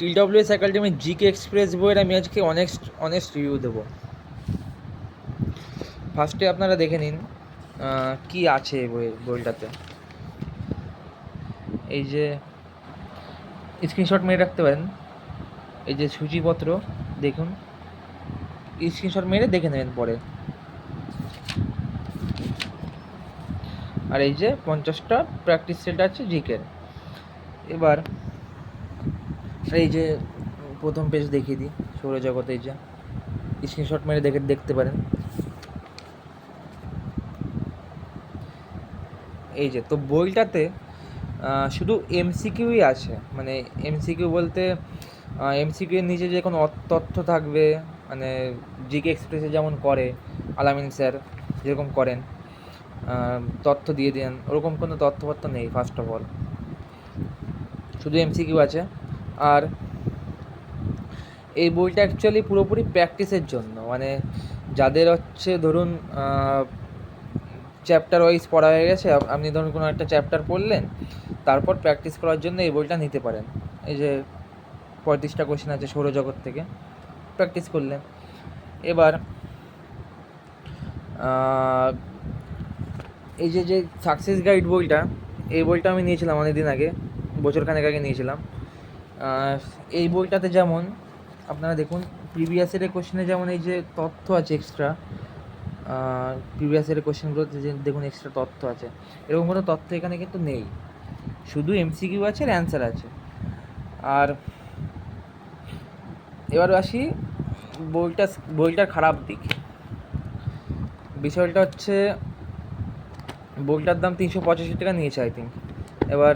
TWS academy GK express বইয়ের আমি আজকে অনেস্ট অনেস্ট রিভিউ দেবো। ফার্স্টে আপনারা দেখে নিন কি আছে বই বইটাতে। এই যে স্ক্রিনশট মেরে রাখতে পারেন। এই যে সূচিপত্র, দেখুন। স্ক্রিনশট মেরে দেখে নেবেন পরে। আর এই যে পঞ্চাশটা প্র্যাকটিস সেট আছে জিকের এবার এই যে প্রথম পেজ দেখিয়ে দিই সৌরজগৎ এই যে স্ক্রিনশট মেরে দেখে দেখতে পারেন। এই যে, তো বইটাতে শুধু এমসিকিউই আছে মানে এমসিকিউ বলতে এমসিকিউ এর নিচে যে কোনো তথ্য থাকবে মানে জিকে এক্সপ্রেসে যেমন করে, আলামিন স্যার যেরকম করেন তথ্য দিয়ে দেন, ওরকম কোনো তথ্যপত্র নেই ফার্স্ট অফ অল শুধু এমসিকিউ আছে। আর এই বইটা অ্যাকচুয়ালি পুরোপুরি প্র্যাকটিসের জন্য। মানে যাদের হচ্ছে ধরুন চ্যাপ্টার ওয়াইজ পড়া হয়ে গেছে আপনি ধরুন কোনো একটা চ্যাপ্টার পড়লেন, তারপর প্র্যাকটিস করার জন্য এই বইটা নিতে পারেন। এই যে পঁয়ত্রিশটা কোশ্চেন আছে সৌরজগৎ থেকে প্র্যাকটিস করলেন। এবার এই যে যে সাকসেস গাইড বইটা, এই বইটা আমি নিয়েছিলাম অনেক দিন আগে, বছরখানেক আগে নিয়েছিলাম। এই বইটাতে যেমন, আপনারা দেখুন প্রিভিয়াস ইয়ারের কোশ্চেনে যেমন এই যে তথ্য আছে এক্সট্রা প্রিভিয়াস ইয়ারের কোশ্চেনগুলোতে যে দেখুন এক্সট্রা তথ্য আছে, এরকম কোনো তথ্য এখানে কিন্তু নেই। শুধু এমসিকিউ আছে, আর অ্যান্সার আছে। আর এবার আসি বইটা, বইটার খারাপ দিক। বিষয়টা হচ্ছে, বইটার দাম তিনশো পঁচাশি টাকা নিয়েছে আই থিঙ্ক এবার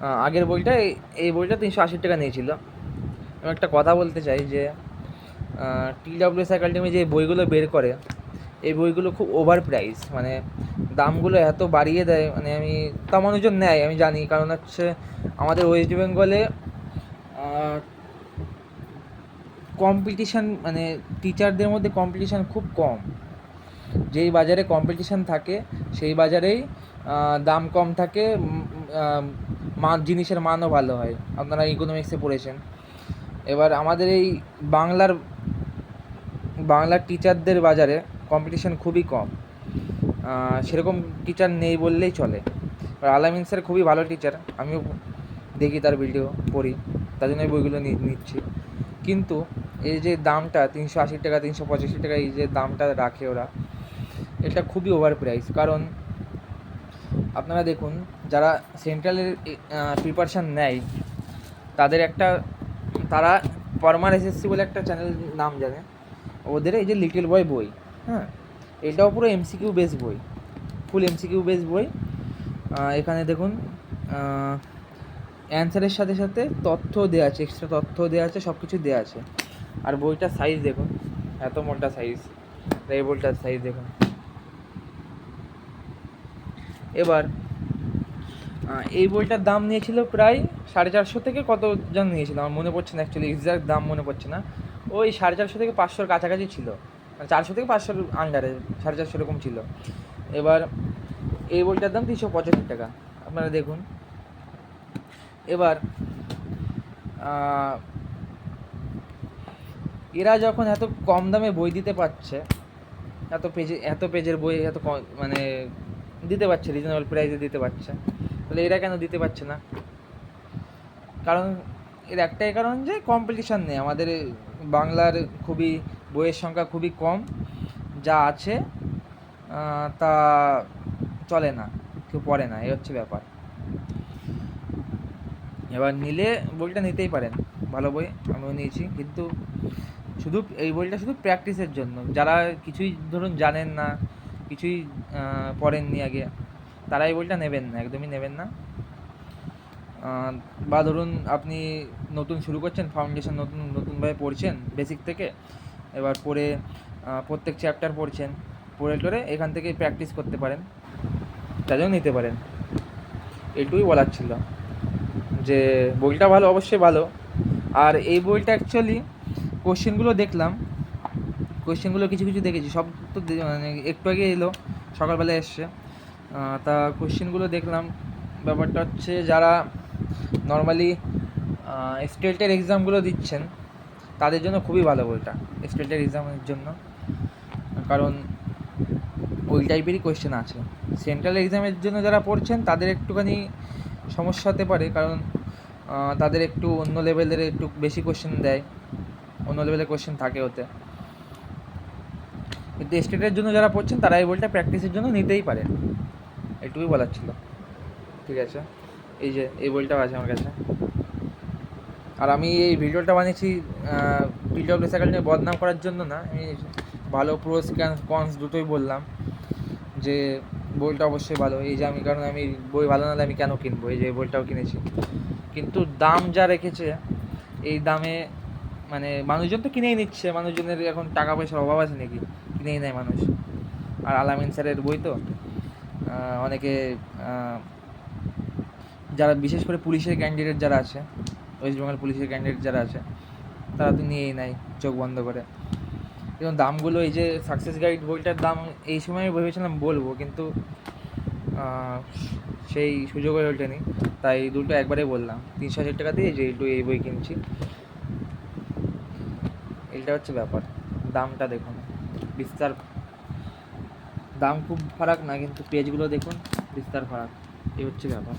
আগের বইটা, এই- বইটা তিনশো আশি টাকা নিয়েছিল। আমি একটা কথা বলতে চাই যে টি ডাব্লিউএস একাডেমি যে বইগুলো বের করে, এই বইগুলো খুব ওভার প্রাইস মানে দামগুলো এত বাড়িয়ে দেয় মানে আমি তা মানুষজন নেয়, আমি জানি। কারণ হচ্ছে আমাদের ওয়েস্ট বেঙ্গলে কম্পিটিশান মানে টিচারদের মধ্যে কম্পিটিশান খুব কম। যেই বাজারে কম্পিটিশান থাকে, সেই বাজারেই দাম কম থাকে মান জিনিসের মানও ভালো হয়। আপনারা ইকোনমিক্সে পড়েছেন। এবার আমাদের এই বাংলার বাংলার টিচারদের বাজারে কম্পিটিশান খুবই কম। সেরকম টিচার নেই বললেই চলে। আর আলামিন স্যার খুবই ভালো টিচার আমিও দেখি তার ভিডিও পড়ি। তার জন্য বইগুলো নিচ্ছি। কিন্তু এই যে দামটা, তিনশো আশি টাকা, তিনশো পঁচাশি টাকা, এই যে দামটা রাখে ওরা, এটা খুবই ওভার প্রাইস কারণ আপনারা দেখুন, যারা সেন্ট্রালের প্রিপারেশান নেয়, তাদের একটা, তারা পরমার এসএসসি বলে একটা চ্যানেল নাম জানে। ওদের এই যে লিটল বয় বই হ্যাঁ এটাও পুরো এমসিকিউ বেস বই ফুল এমসিকিউ বেস বই। এখানে দেখুন অ্যান্সারের সাথে সাথে তথ্য দেওয়া আছে এক্সট্রা তথ্য দেওয়া আছে সব কিছু দেওয়া আছে। আর বইটার সাইজ দেখুন, এত মোটা সাইজ এই বইটার সাইজ দেখুন। এবার এই বইটার দাম নিয়েছিল প্রায় সাড়ে চারশো থেকে কত জন নিয়েছিল? আমার মনে পড়ছে না অ্যাকচুয়ালি এক্সাক্ট দাম মনে পড়ছে না। ওই সাড়ে চারশো থেকে পাঁচশোর কাছাকাছি ছিল। মানে চারশো থেকে পাঁচশোর আন্ডারে সাড়ে চারশো এরকম ছিল। এবার, এই বইটার দাম তিনশো পঁচাশি টাকা। আপনারা দেখুন। এবার এরা যখন এত কম দামে বই দিতে পারছে, এত পেজে এত পেজের বই, এত মানে দিতে পারছে রিজনেবল প্রাইসে দিতে পারছে। তাহলে এরা কেন দিতে পারছে না? কারণ, এর একটাই কারণ যে কম্পিটিশান নেই। আমাদের বাংলার খুবই, বইয়ের সংখ্যা খুবই কম। যা আছে তা চলে না, কেউ পড়ে না, এই হচ্ছে ব্যাপার। এবার নিলে বইটা নিতেই পারেন। ভালো বই, আমিও নিয়েছি। কিন্তু শুধু এই বইটা শুধু প্র্যাকটিসের জন্য। যারা কিছুই ধরুন জানেন না কিছুই পড়েননি আগে। তারা এই বইটা নেবেন না, একদমই নেবেন না। বা ধরুন আপনি নতুন শুরু করছেন ফাউন্ডেশন নতুন, নতুনভাবে পড়ছেন বেসিক থেকে, এবার পড়ে প্রত্যেক চ্যাপ্টার পড়ছেন, পড়ে টরে এখান থেকে প্র্যাকটিস করতে পারেন জন্য নিতে পারেন। এটুকুই বলার ছিল। যে বইটা ভালো, অবশ্যই ভালো। আর এই বইটা অ্যাকচুয়ালি কোশ্চেনগুলো দেখলাম কোশ্চেনগুলো কিছু কিছু দেখেছি। সব তো মানে একটু আগে এলো, সকালবেলা এসছে। তা কোশ্চেনগুলো দেখলাম। ব্যাপারটা হচ্ছে যারা নর্মালি স্টেটের এক্সামগুলো দিচ্ছেন, তাদের জন্য খুবই ভালো বইটা স্টেটের এক্সামের জন্য। কারণ ওই টাইপেরই কোয়েশ্চেন আছে। সেন্ট্রাল এক্সামের জন্য যারা পড়ছেন, তাদের একটুখানি সমস্যা হতে পারে। কারণ তাদের একটু অন্য লেভেলের একটু বেশি কোয়েশ্চেন দেয়। অন্য লেভেলের কোয়েশ্চেন থাকে ওতে। কিন্তু স্টেটের জন্য যারা পড়ছেন, তারা এই বইটা প্র্যাকটিসের জন্য নিতেই পারে এটুকুই বলার ছিল। ঠিক আছে? এই যে, এই বইটাও আছে আমার কাছে। আর আমি এই ভিডিওটা বানিয়েছি পিডব্লিউ সাইকেল নিয়ে বদনাম করার জন্য না, আমি ভালো প্রোস কনস দুটোই বললাম যে, বইটা অবশ্যই ভালো। এই যে আমি, কারণ আমি বই ভালো না আমি কেন কিনবো? এই যে বইটাও কিনেছি। কিন্তু দাম যা রেখেছে, এই দামে মানে মানুষজন তো কিনেই নিচ্ছে, মানুষজনের এখন টাকা পয়সার অভাব আছে নাকি? কিনেই নেয় মানুষ। আর আলামিন স্যারের বই তো অনেকে যারা বিশেষ করে পুলিশের ক্যান্ডিডেট যারা আছে ওয়েস্ট বেঙ্গল পুলিশের ক্যান্ডিডেট যারা আছে, তারা তো নিয়েই নেয়, চোখ বন্ধ করে। এবং দামগুলো এই যে সাকসেস গাইড বইটার দাম এই সময় আমি ভেবেছিলাম বলব, কিন্তু সেই সুযোগ হয়ে ওঠেনি। তাই দুটো একবারে বললাম। তিনশো হাজার টাকা দিয়ে যে এই বই কিনছি। এইটা হচ্ছে ব্যাপার। দামটা দেখুন। বিস্তার দাম খুব ফারাক না, কিন্তু পেজগুলো দেখুন, বিস্তার ফারাক। এই হচ্ছে ব্যাপার।